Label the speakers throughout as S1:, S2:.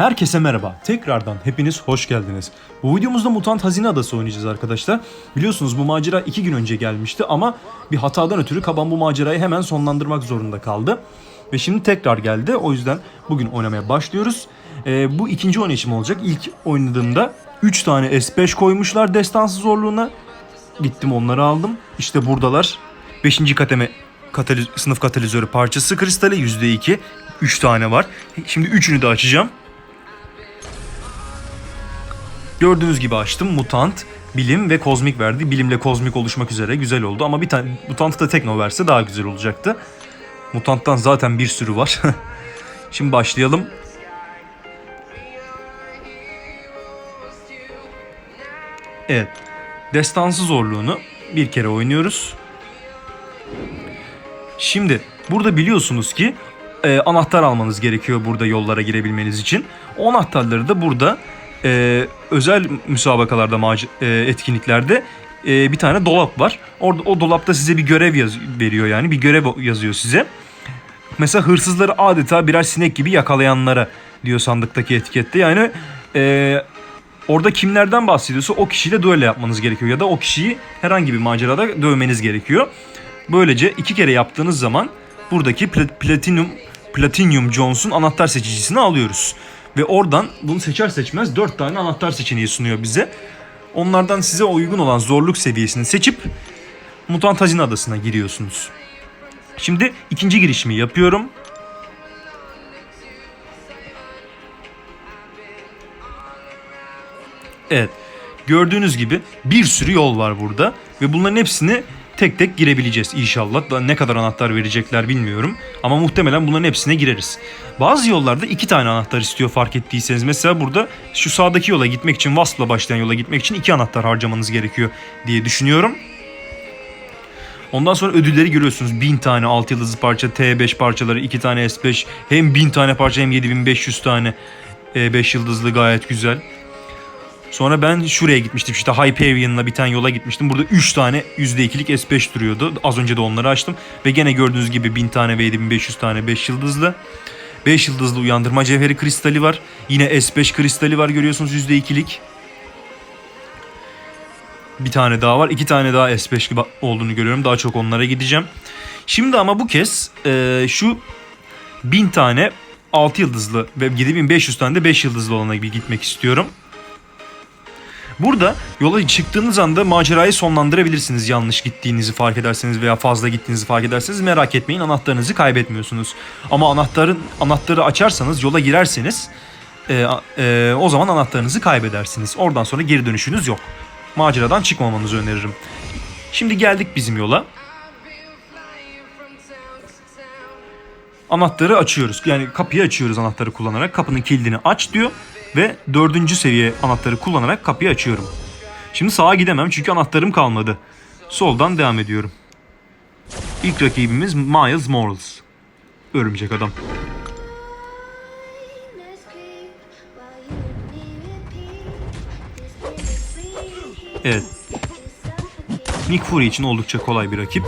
S1: Herkese merhaba. Tekrardan hepiniz hoş geldiniz. Bu videomuzda Mutant Hazine Adası oynayacağız arkadaşlar. Biliyorsunuz bu macera 2 gün önce gelmişti ama bir hatadan ötürü Kaban bu macerayı hemen sonlandırmak zorunda kaldı. Ve şimdi tekrar geldi. O yüzden bugün oynamaya başlıyoruz. Ee, bu ikinci oynayışım olacak. İlk oynadığımda 3 tane S5 koymuşlar destansı zorluğuna. Gittim onları aldım. İşte buradalar. 5. kateme kataliz- sınıf katalizörü parçası kristali %2. 3 tane var. Şimdi üçünü de açacağım. Gördüğünüz gibi açtım. Mutant, bilim ve kozmik verdi. Bilimle kozmik oluşmak üzere güzel oldu ama bir tane mutantı da tekno verse daha güzel olacaktı. Mutanttan zaten bir sürü var. Şimdi başlayalım. Evet. Destansı zorluğunu bir kere oynuyoruz. Şimdi burada biliyorsunuz ki e, anahtar almanız gerekiyor burada yollara girebilmeniz için. O anahtarları da burada e, özel müsabakalarda, mac- e, etkinliklerde e, bir tane dolap var. Orada o dolapta size bir görev yaz- veriyor yani bir görev yazıyor size. Mesela hırsızları adeta birer sinek gibi yakalayanlara diyor sandıktaki etikette. Yani e, orada kimlerden bahsediyorsa o kişiyle duello yapmanız gerekiyor ya da o kişiyi herhangi bir macerada dövmeniz gerekiyor. Böylece iki kere yaptığınız zaman buradaki pla- Platinum Platinum Jones'un anahtar seçicisini alıyoruz. Ve oradan bunu seçer seçmez 4 tane anahtar seçeneği sunuyor bize. Onlardan size uygun olan zorluk seviyesini seçip Mutant Hazine Adası'na giriyorsunuz. Şimdi ikinci girişimi yapıyorum. Evet. Gördüğünüz gibi bir sürü yol var burada ve bunların hepsini tek tek girebileceğiz inşallah. Daha ne kadar anahtar verecekler bilmiyorum ama muhtemelen bunların hepsine gireriz. Bazı yollarda iki tane anahtar istiyor fark ettiyseniz. Mesela burada şu sağdaki yola gitmek için Wasp'la başlayan yola gitmek için iki anahtar harcamanız gerekiyor diye düşünüyorum. Ondan sonra ödülleri görüyorsunuz. 1000 tane 6 yıldızlı parça, T5 parçaları, 2 tane S5, hem 1000 tane parça hem 7500 tane 5 yıldızlı gayet güzel. Sonra ben şuraya gitmiştim işte Hyperion'la bir tane yola gitmiştim. Burada 3 tane %2'lik S5 duruyordu. Az önce de onları açtım. Ve gene gördüğünüz gibi 1000 tane ve 7500 tane 5 yıldızlı. 5 yıldızlı uyandırma cevheri kristali var. Yine S5 kristali var görüyorsunuz %2'lik. Bir tane daha var. iki tane daha S5 gibi olduğunu görüyorum. Daha çok onlara gideceğim. Şimdi ama bu kez e, şu 1000 tane 6 yıldızlı ve 7500 tane de 5 yıldızlı olana bir gitmek istiyorum. Burada yola çıktığınız anda macerayı sonlandırabilirsiniz yanlış gittiğinizi fark ederseniz veya fazla gittiğinizi fark ederseniz merak etmeyin anahtarınızı kaybetmiyorsunuz. Ama anahtarın anahtarı açarsanız yola girerseniz e, e, o zaman anahtarınızı kaybedersiniz. Oradan sonra geri dönüşünüz yok. Maceradan çıkmamanızı öneririm. Şimdi geldik bizim yola. Anahtarı açıyoruz. Yani kapıyı açıyoruz anahtarı kullanarak. Kapının kilidini aç diyor ve dördüncü seviye anahtarı kullanarak kapıyı açıyorum. Şimdi sağa gidemem çünkü anahtarım kalmadı. Soldan devam ediyorum. İlk rakibimiz Miles Morales. Örümcek adam. Evet. Nick Fury için oldukça kolay bir rakip.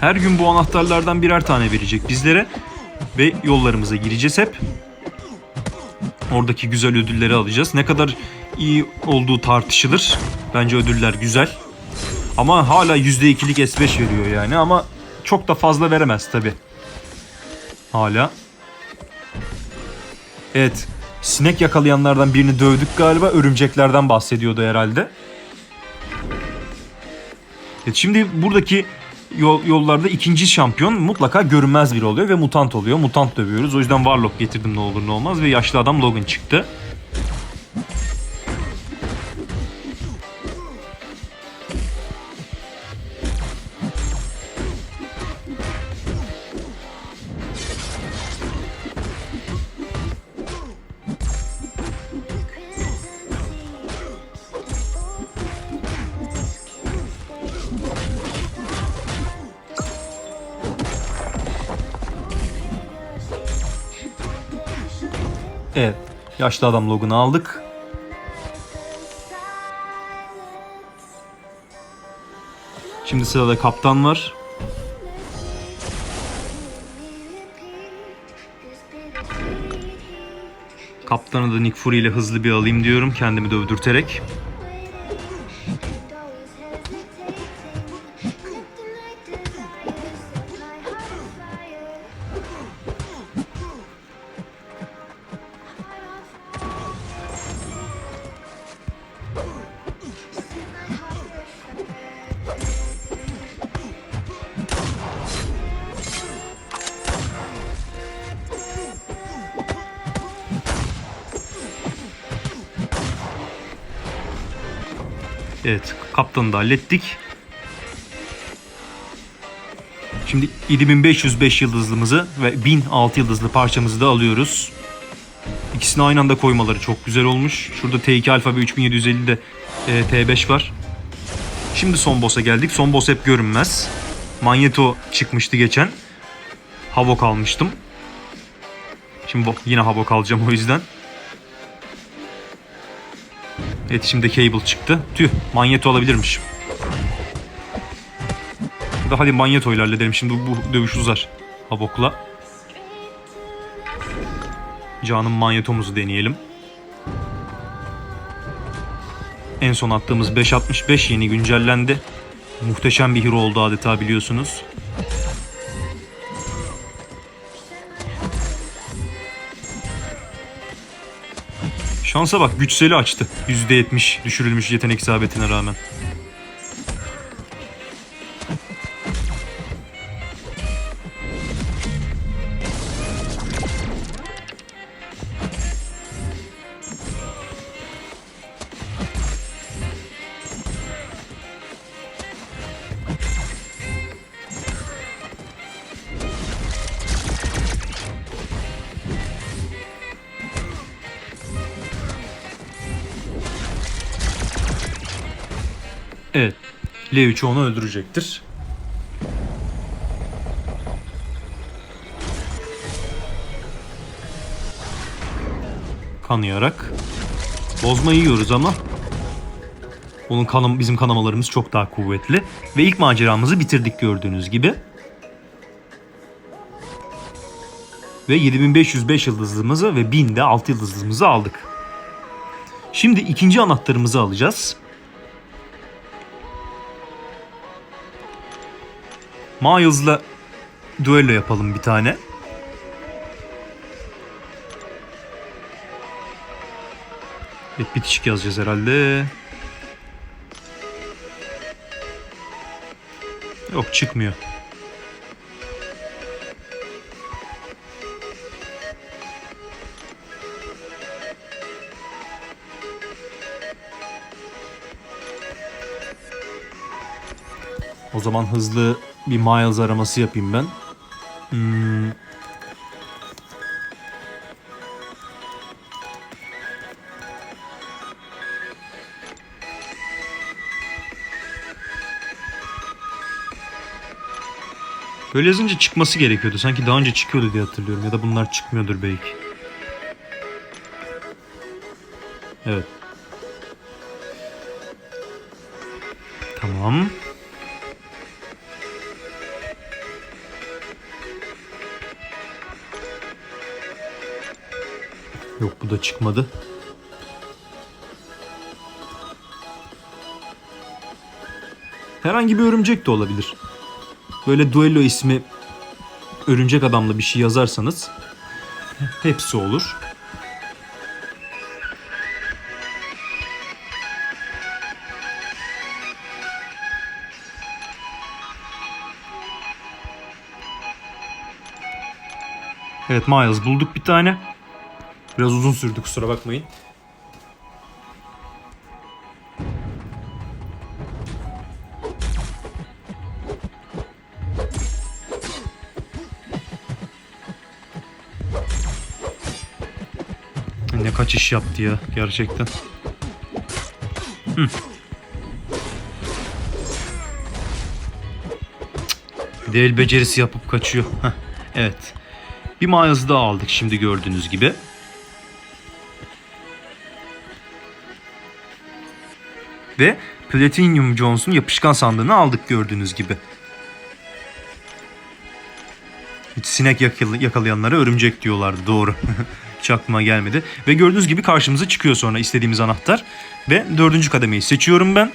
S1: Her gün bu anahtarlardan birer tane verecek bizlere ve yollarımıza gireceğiz hep. Oradaki güzel ödülleri alacağız. Ne kadar iyi olduğu tartışılır. Bence ödüller güzel. Ama hala %2'lik S5 veriyor yani ama çok da fazla veremez tabi. Hala. Evet. Sinek yakalayanlardan birini dövdük galiba. Örümceklerden bahsediyordu herhalde. Evet, şimdi buradaki yol, yollarda ikinci şampiyon mutlaka görünmez biri oluyor ve mutant oluyor. Mutant dövüyoruz. O yüzden Warlock getirdim ne olur ne olmaz ve yaşlı adam Logan çıktı. Evet. Yaşlı adam logunu aldık. Şimdi sırada kaptan var. Kaptanı da Nick Fury ile hızlı bir alayım diyorum kendimi dövdürterek. Evet, kaptanı da hallettik. Şimdi 7505 yıldızlımızı ve 1006 yıldızlı parçamızı da alıyoruz. İkisini aynı anda koymaları çok güzel olmuş. Şurada T2 Alpha ve 3750'de e, T5 var. Şimdi son boss'a geldik. Son boss hep görünmez. Magneto çıkmıştı geçen. Havok almıştım. Şimdi yine Havok alacağım o yüzden. Evet şimdi Cable çıktı. Tüh Magneto olabilirmiş. Da hadi Magneto ile halledelim. Şimdi bu dövüş uzar. Havok'la. Canım Magneto'muzu deneyelim. En son attığımız 5.65 yeni güncellendi. Muhteşem bir hero oldu adeta biliyorsunuz. Şansa bak güçseli açtı. %70 düşürülmüş yetenek isabetine rağmen. Evet. L3 onu öldürecektir. Kanayarak. Bozma yiyoruz ama onun kanım, bizim kanamalarımız çok daha kuvvetli. Ve ilk maceramızı bitirdik gördüğünüz gibi. Ve 7505 yıldızlımızı ve 1000 de 6 yıldızlımızı aldık. Şimdi ikinci anahtarımızı alacağız. Miles'la duello yapalım bir tane. Evet bitişik yazacağız herhalde. Yok çıkmıyor. O zaman hızlı bir Miles araması yapayım ben. Hmm. Böyle yazınca çıkması gerekiyordu. Sanki daha önce çıkıyordu diye hatırlıyorum. Ya da bunlar çıkmıyordur belki. Evet. Tamam. Yok bu da çıkmadı. Herhangi bir örümcek de olabilir. Böyle duello ismi örümcek adamla bir şey yazarsanız hepsi olur. Evet Miles bulduk bir tane. Biraz uzun sürdü kusura bakmayın. Ne kaçış yaptı ya gerçekten. Hı. Bir becerisi yapıp kaçıyor. Heh, evet. Bir Miles'ı daha aldık şimdi gördüğünüz gibi. Ve Platinum Jones'un yapışkan sandığını aldık gördüğünüz gibi. Sinek yakal- yakalayanlara örümcek diyorlardı doğru. Hiç aklıma gelmedi. Ve gördüğünüz gibi karşımıza çıkıyor sonra istediğimiz anahtar. Ve dördüncü kademeyi seçiyorum ben.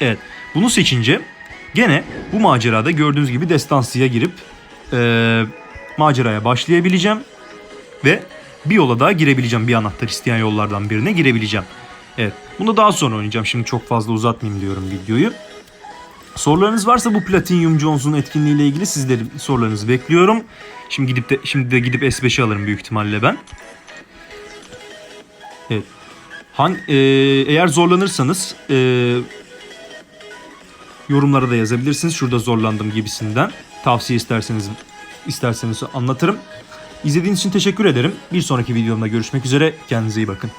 S1: Evet. Bunu seçince gene bu macerada gördüğünüz gibi destansıya girip eee, maceraya başlayabileceğim. Ve bir yola daha girebileceğim. Bir anahtar isteyen yollardan birine girebileceğim. Evet. Bunu daha sonra oynayacağım. Şimdi çok fazla uzatmayayım diyorum videoyu. Sorularınız varsa bu Platinum Jones'un etkinliğiyle ilgili sizlerin sorularınızı bekliyorum. Şimdi gidip de şimdi de gidip S5'i alırım büyük ihtimalle ben. Evet. Han, e, eğer zorlanırsanız e, yorumlara da yazabilirsiniz. Şurada zorlandım gibisinden. Tavsiye isterseniz isterseniz anlatırım. İzlediğiniz için teşekkür ederim. Bir sonraki videomda görüşmek üzere. Kendinize iyi bakın.